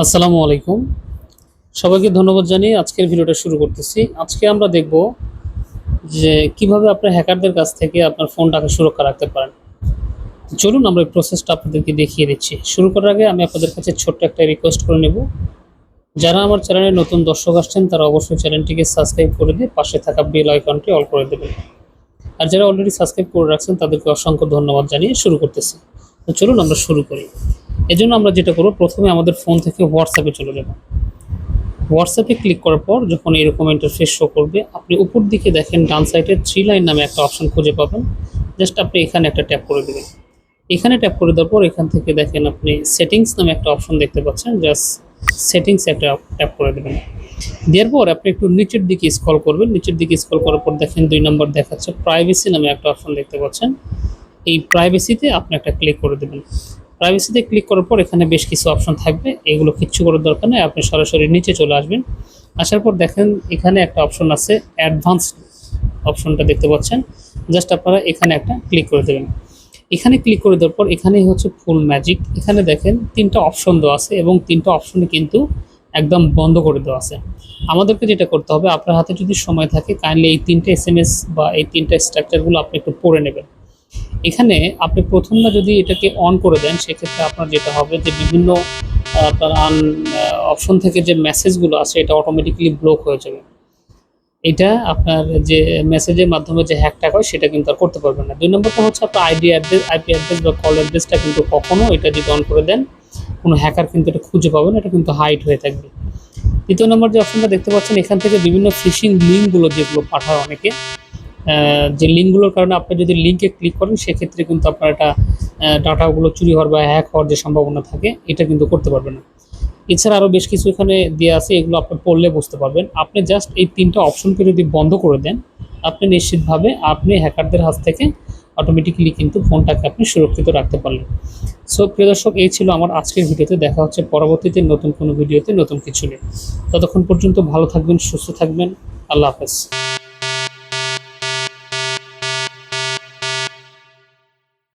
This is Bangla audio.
আসসালামু আলাইকুম। সবাইকে ধন্যবাদ জানিয়ে আজকের ভিডিওটা শুরু করতেছি। আজকে আমরা দেখব যে কীভাবে আপনার হ্যাকারদের কাছ থেকে আপনার ফোনটাকে সুরক্ষা রাখতে পারেন। চলুন আমরা এই প্রসেসটা আপনাদেরকে দেখিয়ে দিচ্ছি। শুরু করার আগে আমি আপনাদের কাছে ছোট্ট একটা রিকোয়েস্ট করে নেব। যারা আমার চ্যানেলে নতুন দর্শক আসছেন, তারা অবশ্যই চ্যানেলটিকে সাবস্ক্রাইব করে দিয়ে পাশে থাকা বেল আইকনটি অল করে দেবেন। আর যারা অলরেডি সাবস্ক্রাইব করে রাখছেন, তাদেরকে অসংখ্য ধন্যবাদ জানিয়ে শুরু করতেছি। চলুন আমরা শুরু করি। এজন্য আমরা যেটা করব, প্রথমে আমাদের ফোন থেকে হোয়াটসঅ্যাপে চলে যাব। হোয়াটসঅ্যাপে ক্লিক করার পর যখন এরকম ইন্টারফেস শো করবে, আপনি উপর দিকে দেখেন ডান সাইডে থ্রি লাইন নামে একটা অপশন খুঁজে পাবেন। জাস্ট আপনি এখানে একটা ট্যাপ করে দেবেন। এখানে ট্যাপ করে দেওয়ার পর এখান থেকে দেখেন আপনি সেটিংস নামে একটা অপশন দেখতে পাচ্ছেন। জাস্ট সেটিংস একটা ট্যাপ করে দেবেন। দেওয়ার পর আপনি একটু নিচের দিকে স্ক্রল করবেন। নিচের দিকে স্ক্রল করার পর দেখেন দুই নম্বর দেখাচ্ছে প্রাইভেসি নামে একটা অপশন দেখতে পাচ্ছেন। এই প্রাইভেসিতে আপনি একটা ক্লিক করে দেবেন। প্রাইভেসিতে ক্লিক করার পর এখানে বেশ কিছু অপশন থাকবে। এগুলো কিচ্ছু করার দরকার নেই। আপনি সরাসরি নিচে চলে আসবেন। আসার পর দেখেন এখানে একটা অপশন আছে অ্যাডভান্স অপশনটা দেখতে পাচ্ছেন। জাস্ট আপনারা এখানে একটা ক্লিক করে দেবেন। এখানে ক্লিক করে দেওয়ার পর এখানেই হচ্ছে ফুল ম্যাজিক এখানে দেখেন তিনটা অপশন দেওয়া আছে এবং তিনটা অপশনে কিন্তু একদম বন্ধ করে দেওয়া আছে। আমাদেরকে যেটা করতে হবে, আপনার হাতে যদি সময় থাকে কাইন্ডলি এই তিনটে এস বা এই তিনটা স্ট্রাকচারগুলো আপনি একটু পড়ে নেবেন। এখানে আপনি প্রথম যদি এটাকে অন করে দেন, সেক্ষেত্রে আপনার যেটা হবে যে বিভিন্ন আপনার আন অপশন থেকে যে মেসেজগুলো আছে এটা অটোমেটিক্যালি ব্লক হয়ে যাবে। এটা আপনার যে মেসেজের মাধ্যমে যে হ্যাকটা হয়, সেটা কিন্তু আর করতে পারবেন না। দুই নম্বরটা হচ্ছে আপনার আইডি অ্যাড্রেস আইপি অ্যাড্রেস বা কল অ্যাড্রেসটা কিন্তু কখনো এটা যদি অন করে দেন, কোনো হ্যাকার কিন্তু এটা খুঁজে পাবেন, এটা কিন্তু হাইড হয়ে থাকবে। দ্বিতীয় নম্বর যে অপশনটা দেখতে পাচ্ছেন, এখান থেকে বিভিন্ন ফিশিং লিঙ্কগুলো যেগুলো পাঠায় অনেকে যে লিঙ্কগুলোর কারণে আপনি যদি লিঙ্কে ক্লিক করেন, সেক্ষেত্রে কিন্তু আপনার এটা ডাটাগুলো চুরি হওয়ার বা হ্যাক হওয়ার যে সম্ভাবনা থাকে, এটা কিন্তু করতে পারবেন না। এছাড়া আরও বেশ কিছু এখানে দেওয়া আছে, এগুলো আপনি পড়লে বুঝতে পারবেন। আপনি জাস্ট এই তিনটা অপশনকে যদি বন্ধ করে দেন, আপনি নিশ্চিতভাবে আপনি হ্যাকারদের হাত থেকে অটোমেটিক্যালি কিন্তু ফোনটাকে আপনি সুরক্ষিত রাখতে পারলেন। সো প্রিয় দর্শক, এই ছিল আমার আজকের ভিডিওতে। দেখা হচ্ছে পরবর্তীতে নতুন কোনো ভিডিওতে, নতুন কিছু নিয়ে। ততক্ষণ পর্যন্ত ভালো থাকবেন, সুস্থ থাকবেন। আল্লাহ হাফেজ।